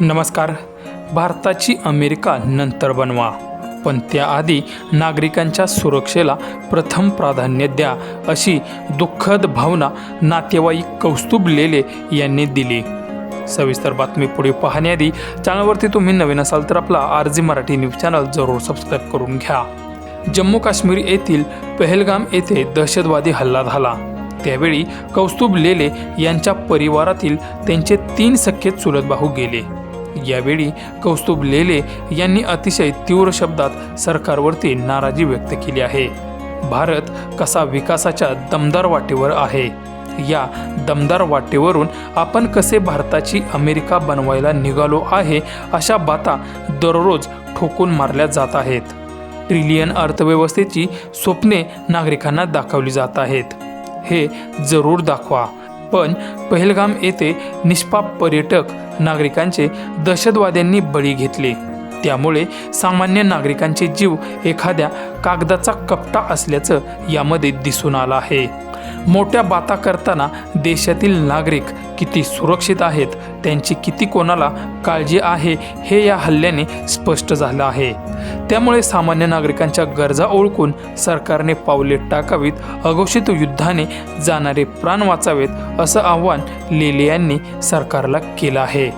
नमस्कार. भारताची अमेरिका नंतर बनवा. पण त्याआधी नागरिकांच्या सुरक्षेला प्रथम प्राधान्य द्या अशी दुःखद भावना नातेवाईक कौस्तुभ लेले यांनी दिली. सविस्तर बातमी पुढे पाहण्याआधी चॅनलवरती तुम्ही नवीन असाल तर आपला R G Marathi news channel जरूर सबस्क्राईब करून घ्या. जम्मू काश्मीर येथील पहलगाम येथे दहशतवादी हल्ला झाला. त्यावेळी कौस्तुभ लेले यांच्या परिवारातील त्यांचे तीन सख्खे चुलत भाऊ गेले. यावेळी कौस्तुभ लेले यांनी अतिशय तीव्र शब्दात सरकारवरती नाराजी व्यक्त केली आहे. भारत कसा विकासाच्या दमदार वाटेवर आहे? या दमदार वाटेवरून आपण कसे भारताची अमेरिका बनवायला निघालो आहे अशा बाता दररोज ठोकून मारल्या जात आहेत. ट्रिलियन अर्थव्यवस्थेची स्वप्ने नागरिकांना दाखवली जात आहेत. हे जरूर दाखवा. पण पहलगाम येथे निष्पाप पर्यटक नागरिकांचे दहशतवाद्यांनी बळी घेतले. त्यामुळे सामान्य नागरिकांचे जीव एखाद्या कागदाचा कपटा असल्याचं यामध्ये दिसून आलं आहे. मोठ्या बाता करताना देशातील नागरिक किती सुरक्षित आहेत त्यांची किती कोणाला काळजी आहे हे या हल्ल्याने स्पष्ट झालं आहे. त्यामुळे सामान्य नागरिकांच्या गरजा ओळखून सरकारने पावले टाकावीत अघोषित युद्धाने जाणारे प्राण वाचावेत असं आव्हान लेले यांनी सरकारला केलं आहे.